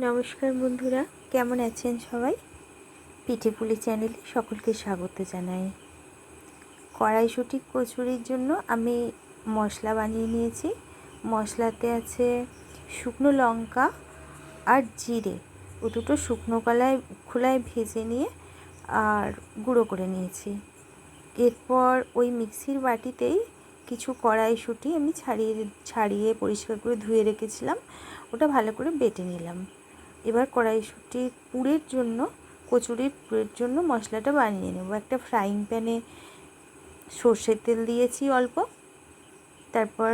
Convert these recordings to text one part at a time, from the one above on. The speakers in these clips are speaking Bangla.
নমস্কার বন্ধুরা, কেমন আছেন সবাই? পিঠে পুলি চ্যানেলে সকলকে স্বাগত জানাই। কড়াইশুটি, কচুরির জন্য আমি মশলা বানিয়ে নিয়েছি। মশলাতে আছে শুকনো লঙ্কা আর জিরে। ও দুটো শুকনো কলায়, খোলায় ভেজে নিয়ে আর গুঁড়ো করে নিয়েছি। এরপর ওই মিক্সির বাটিতেই কিছু কড়াইশুঁটি আমি ছাড়িয়ে ছাড়িয়ে পরিষ্কার করে ধুয়ে রেখেছিলাম। ওটা ভালো করে বেটে নিলাম। এবার কড়াইশুঁটির পুরের জন্য, কচুরির পুরের জন্য মশলাটা বানিয়ে নেব। একটা ফ্রাইং প্যানে সর্ষের তেল দিয়েছি অল্প। তারপর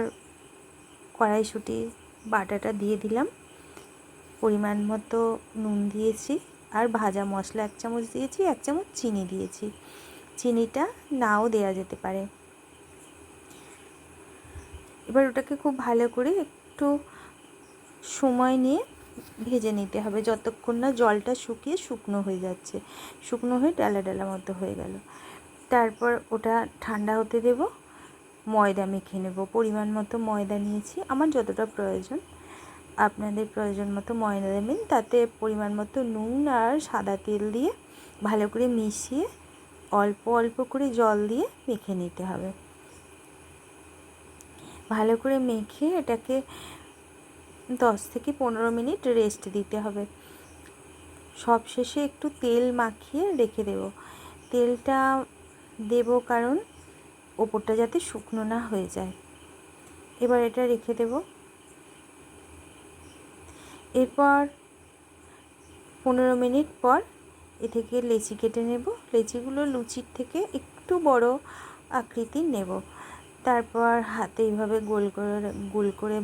কড়াইশুঁটি বাটাটা দিয়ে দিলাম। পরিমাণ মতো নুন দিয়েছি আর ভাজা মশলা এক চামচ দিয়েছি, এক চামচ চিনি দিয়েছি। চিনিটা নাও দেওয়া যেতে পারে। এবার ওটাকে খুব ভালো করে একটু সময় নিয়ে ভেজে নিতে হবে যতক্ষণ না জলটা শুকিয়ে শুকনো হয়ে যাচ্ছে। শুকনো হয়ে ডালা ডালা মতো হয়ে গেল। তারপর ওটা ঠান্ডা হতে দেব। ময়দা মেখে নেব। পরিমাণ মতো ময়দা নিয়েছি। আমার যতটা প্রয়োজন, আপনাদের প্রয়োজন মতো ময়দা দেবেন। তাতে পরিমাণ মতো নুন আর সাদা তেল দিয়ে ভালো করে মিশিয়ে অল্প অল্প করে জল দিয়ে মেখে নিতে হবে। ভালো করে মেখে এটাকে দশ থেকে পনেরো মিনিট রেস্ট দিতে হবে। সব শেষে একটু তেল মাখিয়ে রেখে দেব। তেলটা দেব কারণ ওপরটা যাতে শুকনো না হয়ে যায়। এবার এটা রেখে দেব। এরপর পনেরো মিনিট পর এ থেকে লেচি কেটে নেব। লেচিগুলো লুচির থেকে একটু বড় আকৃতির নেব। তারপর হাতে এইভাবে গোল করে গোল করে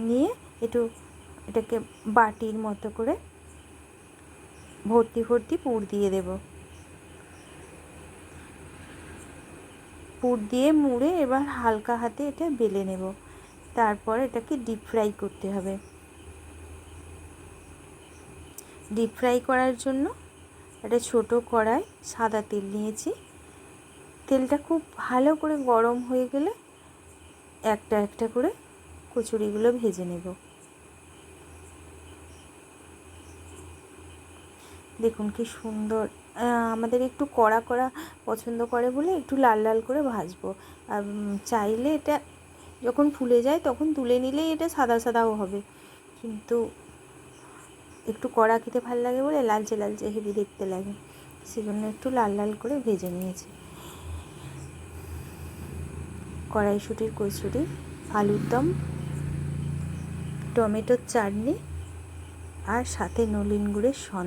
নিয়ে একটু এটাকে বাটির মতো করে ভর্তি ভর্তি পুর দিয়ে দেব। পুর দিয়ে মুড়ে এবার হালকা হাতে এটা বেলে নেব। তারপর এটাকে ডিপ ফ্রাই করতে হবে। ডিপ ফ্রাই করার জন্য একটা ছোট কড়াই সাদা তেল নিয়েছি। তেলটা খুব ভালো করে গরম হয়ে গেলে একটা একটা করে কচুরিগুলো ভেজে নেব। দেখুন কি সুন্দর। আমাদের একটু কড়া কড়া পছন্দ করে বলে একটু লাল লাল করে ভাজবো। আর চাইলে এটা যখন ফুলে যায় তখন তুলে নিলেই এটা সাদা সাদাও হবে। কিন্তু একটু কড়া খেতে ভালো লাগে বলে লালচে লালচে হেভি দেখতে লাগে। সেজন্য একটু লাল লাল করে ভেজে নিয়েছি। কড়াইশুটির কচুরি, আলুর দম, টমেটোর চাটনি আর সাথে নলিন গুড়ের সন্দেশ